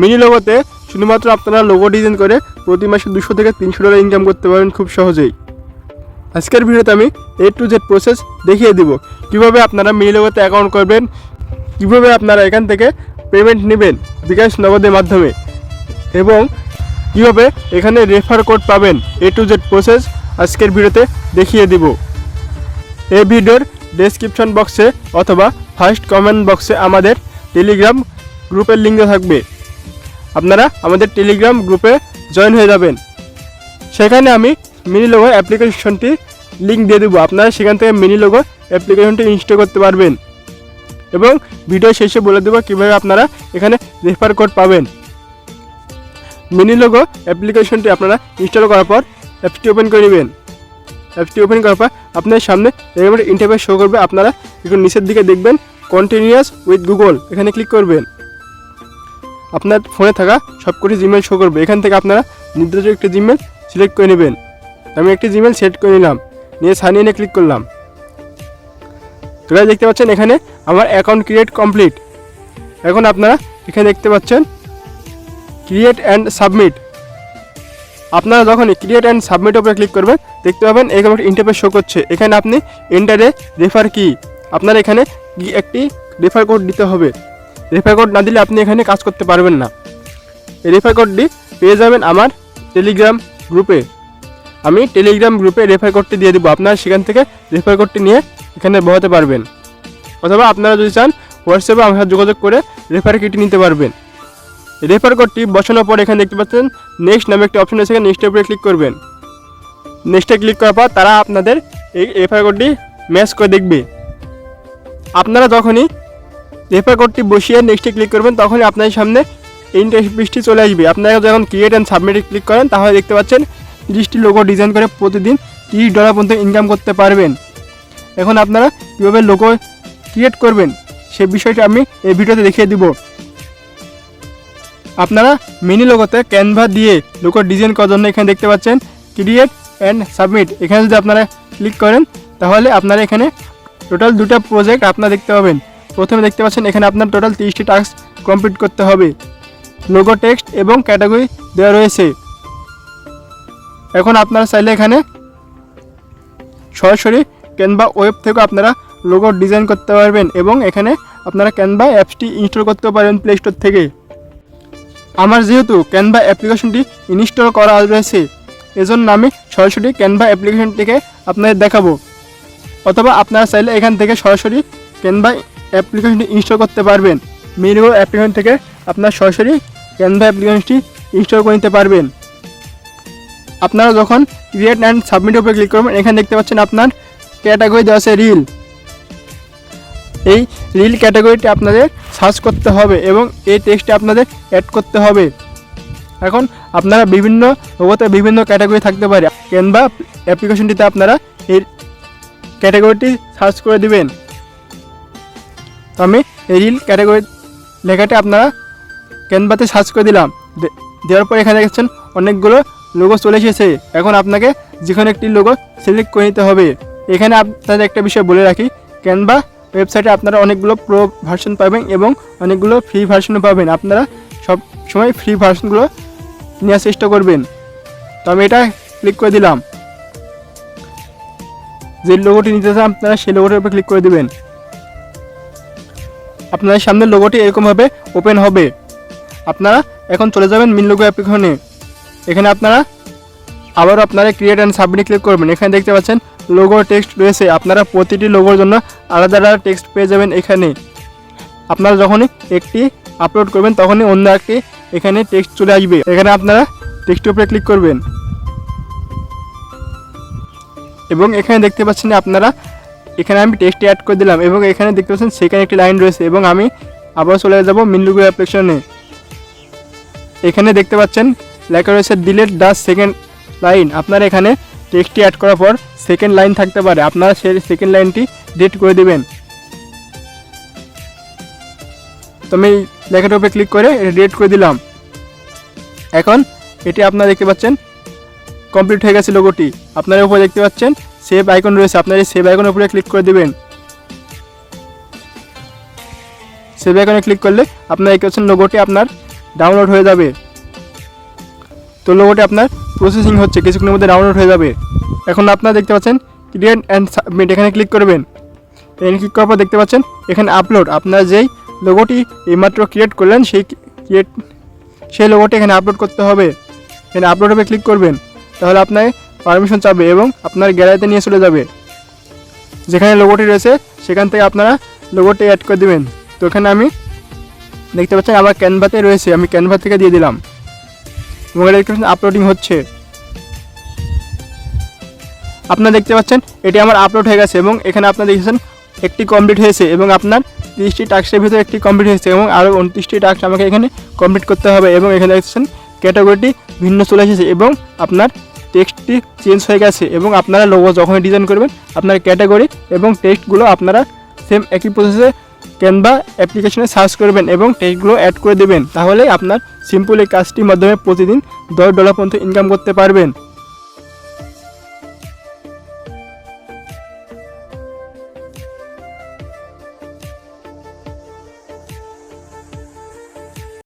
Mini লোগোতে শুধুমাত্র আপনারা logo design করে প্রতি মাসে দুশো থেকে তিনশো ডলার ইনকাম করতে পারেন খুব সহজেই। আজকের ভিডিওতে আমি এ টু জেড প্রসেস দেখিয়ে দিব। কীভাবে আপনারা মিনি লোগোতে অ্যাকাউন্ট করবেন, কীভাবে আপনারা এখান থেকে পেমেন্ট নেবেন বিকাশ নগদের মাধ্যমে এবং কীভাবে এখানে রেফার কোড পাবেন এ টু জেড প্রসেস আজকের ভিডিওতে দেখিয়ে দিব। এই ভিডিওর ডেসক্রিপশন বক্সে অথবা ফার্স্ট কমেন্ট বক্সে আমাদের টেলিগ্রাম গ্রুপের লিঙ্ক থাকবে। আপনারা আমাদের টেলিগ্রাম গ্রুপে জয়েন হয়ে যাবেন। সেখানে আমি মিনি লোগো অ্যাপ্লিকেশনটি লিঙ্ক দিয়ে দেবো। আপনারা সেখান থেকে মিনি লোগো অ্যাপ্লিকেশনটি ইনস্টল করতে পারবেন। এবং ভিডিও শেষে বলে দেবো কীভাবে আপনারা এখানে রেফার কোড পাবেন। মিনি লোগো অ্যাপ্লিকেশনটি আপনারা ইনস্টল করার পর অ্যাপসটি ওপেন করে নেবেন। অ্যাপসটি ওপেন করার পর আপনার সামনে এরকম শো করবে। আপনারা একটু নিচের দিকে দেখবেন কন্টিনিউয়াস উইথ গুগল এখানে ক্লিক করবেন। আপনার ফোনে থাকা সবকটি জিমেল শো করবে। এখান থেকে আপনারা নির্দিষ্ট একটি জিমেল সিলেক্ট করে নেবেন। আমি একটি জিমেল সেট করে নিলাম। নিয়ে সাইন ইনে ক্লিক করলাম। তোরা দেখতে পাচ্ছেন এখানে আমার অ্যাকাউন্ট ক্রিয়েট কমপ্লিট এখন আপনারা এখানে দেখতে পাচ্ছেন ক্রিয়েট অ্যান্ড সাবমিট আপনারা যখন ক্রিয়েট অ্যান্ড সাবমিট উপরে ক্লিক করবেন, দেখতে পাবেন এরকম একটা ইন্টারফেস শো করছে। এখানে আপনি এন্টারে রেফার কি আপনার এখানে একটি রেফার কোড দিতে হবে। রেফার কোড না দিলে আপনি এখানে কাজ করতে পারবেন না। এই রেফার কোডটি পেয়ে যাবেন আমার টেলিগ্রাম গ্রুপে আমি টেলিগ্রাম গ্রুপে রেফার কোডটি দিয়ে দেবো। আপনারা সেখান থেকে রেফার কোডটি নিয়ে এখানে বহাতে পারবেন। অথবা আপনারা যদি চান হোয়াটসঅ্যাপে আমার সাথে যোগাযোগ করে রেফার কিটি নিতে পারবেন। রেফার কোডটি বসানোর পর এখানে দেখতে পাচ্ছেন নেক্সট নামে একটি অপশন আছে নেক্সটের উপরে ক্লিক করবেন। নেক্সটে ক্লিক করার পর তারা আপনাদের এই রেফার কোডটি ম্যাচ করে দেখবে। আপনারা যখনই রেফার কোডটি বসিয়ে নেক্সটে ক্লিক করবেন, তখনই আপনার সামনে ইন্টারেস্ট ইন্টারফেসটি চলে আসবে। আপনারা যখন ক্রিয়েট অ্যান্ড সাবমিটে ক্লিক করেন, তাহলে দেখতে পাচ্ছেন তিরিশটি লোগো ডিজাইন করে প্রতিদিন তিরিশ ডলার পর্যন্ত ইনকাম করতে পারবেন। এখন আপনারা কীভাবে লোগো ক্রিয়েট করবেন, সে বিষয়টি আমি এই ভিডিওতে দেখিয়ে দিব। আপনারা মিনি লোগোতে ক্যানভা দিয়ে লোগো ডিজাইন করার জন্য এখানে দেখতে পাচ্ছেন ক্রিয়েট অ্যান্ড সাবমিট এখানে যদি আপনারা ক্লিক করেন, তাহলে আপনারা এখানে টোটাল দুটা প্রজেক্ট আপনারা দেখতে পাবেন। প্রথমে দেখতে পাচ্ছেন, এখানে আপনার টোটাল তিরিশটি টাস্ক কমপ্লিট করতে হবে। লোগো টেক্সট এবং ক্যাটাগরি দেওয়া রয়েছে। এখন আপনারা চাইলে এখানে সরাসরি ক্যানভা ওয়েব থেকে আপনারা লোগো ডিজাইন করতে পারবেন এবং এখানে আপনারা ক্যানভা অ্যাপসটি ইনস্টল করতে পারেন প্লে স্টোর থেকে। আমার যেহেতু ক্যানভা অ্যাপ্লিকেশনটি ইনস্টল করা রয়েছে, এজন্য আমি সরাসরি ক্যানভা অ্যাপ্লিকেশনটিকে আপনাদের দেখাবো। অথবা আপনারা চাইলে এখান থেকে সরাসরি ক্যানভা অ্যাপ্লিকেশনটি ইনস্টল করতে পারবেন। মিনিগো অ্যাপ্লিকেশন থেকে আপনারা সরাসরি ক্যানভা অ্যাপ্লিকেশনটি ইনস্টল করে নিতে পারবেন। আপনারা যখন ক্রিয়েট অ্যান্ড সাবমিট উপরে ক্লিক করবেন, এখানে দেখতে পাচ্ছেন আপনার ক্যাটাগরি দেওয়া আছে রিল এই রিল ক্যাটাগরিটি আপনাদের সার্চ করতে হবে এবং এই টেক্সটে আপনাদের অ্যাড করতে হবে। এখন আপনারা বিভিন্ন লোগোতে বিভিন্ন ক্যাটাগরি থাকতে পারে। ক্যানভা অ্যাপ্লিকেশনটিতে আপনারা এই ক্যাটাগরিটি সার্চ করে দিবেন। তো আমি রিল ক্যাটাগরি লেখাটি আপনারা ক্যানভাতে সার্চ করে দিলাম। দেওয়ার পর এখানে দেখছেন অনেকগুলো লোগো চলে এসেছে। এখন আপনাকে যে কোনো একটি লোগো সিলেক্ট করে নিতে হবে। এখানে আপনাদের একটা বিষয় বলে রাখি ক্যানভা ওয়েবসাইটে আপনারা অনেকগুলো প্রো ভার্সন পাবেন এবং অনেকগুলো ফ্রি ভার্সনও পাবেন। আপনারা সব সময় ফ্রি ভার্সনগুলো নেওয়ার চেষ্টা করবেন। তো আমি এটা ক্লিক করে দিলাম। যে লোগোটি নিতে চান আপনারা সেই লোগোটির উপর ক্লিক করে দিবেন। আপনাদের সামনে লোগোটি এরকমভাবে ওপেন হবে। আপনারা এখন চলে যাবেন মিন লোগো অ্যাপ্লিকেশনে এখানে আপনারা আবারও আপনারা ক্রিয়েট অ্যান্ড সাবমিট ক্লিক করবেন। এখানে দেখতে পাচ্ছেন লোগো টেক্সট রয়েছে। আপনারা প্রতিটি লোগোর জন্য আলাদা আলাদা টেক্সট পেয়ে যাবেন এখানে। আপনারা যখনই একটি আপলোড করবেন, তখনই অন্য একটি এখানে টেক্সট চলে আসবে। এখানে আপনারা টেক্সটের উপরে ক্লিক করবেন। এবং এখানে দেখতে পাচ্ছেন আপনারা এখানে আমি টেক্সট অ্যাড করে দিলাম এবং এখানে দেখতে পাচ্ছেন সেখানে একটি লাইন রয়েছে এবং আমি আবার চলে যাব মিনলুগো অ্যাপ্লিকেশনে এখানে দেখতে পাচ্ছেন লেখা রয়েছে ডিলেট দ্য সেকেন্ড লাইন আপনারা এখানে টেক্সটটি অ্যাড করার পর সেকেন্ড লাইন থাকতে পারে। আপনারা সেই সেকেন্ড লাইনটি ডিলিট করে দেবেন। তো আমি লেখাটার উপরে ক্লিক করে এটা ডিলিট করে দিলাম। এখন এটি আপনারা দেখতে পাচ্ছেন কমপ্লিট হয়ে গেছে লোগোটি আপনারা উপরে দেখতে পাচ্ছেন সেভ আইকন রয়েছে, আপনারা এই সেভ আইকনের উপরে ক্লিক করে দেবেন। সেভ আইকনে ক্লিক করলে আপনার পাচ্ছেন লোগোটি আপনার ডাউনলোড হয়ে যাবে। তো লোগোটি আপনার প্রসেসিং হচ্ছে, কিছুক্ষণের মধ্যে ডাউনলোড হয়ে যাবে। এখন আপনারা দেখতে পাচ্ছেন ক্রিয়েট অ্যান্ড সাবমিট এখানে ক্লিক করবেন। এখানে ক্লিক করার পর দেখতে পাচ্ছেন, এখানে আপলোড আপনার যেই লোগোটি এইমাত্র ক্রিয়েট করলেন, সেই ক্রিয়েট সেই লোগোটি এখানে আপলোড করতে হবে। এখানে আপলোড হবে ক্লিক করবেন। তাহলে আপনার পারমিশন চাবে এবং আপনার গ্যালারিতে নিয়ে চলে যাবে। যেখানে লোগোটি রয়েছে, সেখান থেকে আপনারা লোগোটি অ্যাড করে দেবেন। তো এখানে আমি দেখতে পাচ্ছেন আমার ক্যানভাতে রয়েছে, আমি ক্যানভা থেকে দিয়ে দিলাম। এটা দেখতে আপলোডিং হচ্ছে। আপনারা দেখতে পাচ্ছেন, এটি আমার আপলোড হয়ে গেছে এবং এখানে আপনারা দেখেছেন একটি কমপ্লিট হয়েছে এবং আপনার তিরিশটি টাস্কের ভিতরে একটি কমপ্লিট হয়েছে এবং আরও উনত্রিশটি টাস্ক আমাকে এখানে কমপ্লিট করতে হবে এবং এখানে দেখছেন ক্যাটাগরিটি ভিন্ন চলে এসেছে এবং আপনার টেক্সটটি চেঞ্জ হয়ে গেছে এবং আপনারা লোগো যখনই ডিজাইন করবেন, আপনার ক্যাটাগরি এবং টেক্সটগুলো আপনারা সেম একই প্রসেসে ক্যানভা অ্যাপ্লিকেশনে সার্চ করবেন এবং টেক্সটগুলো অ্যাড করে দেবেন। তাহলে আপনার সিম্পল এই কাজটির মাধ্যমে প্রতিদিন দশ ডলার পর্যন্ত ইনকাম করতে পারবেন।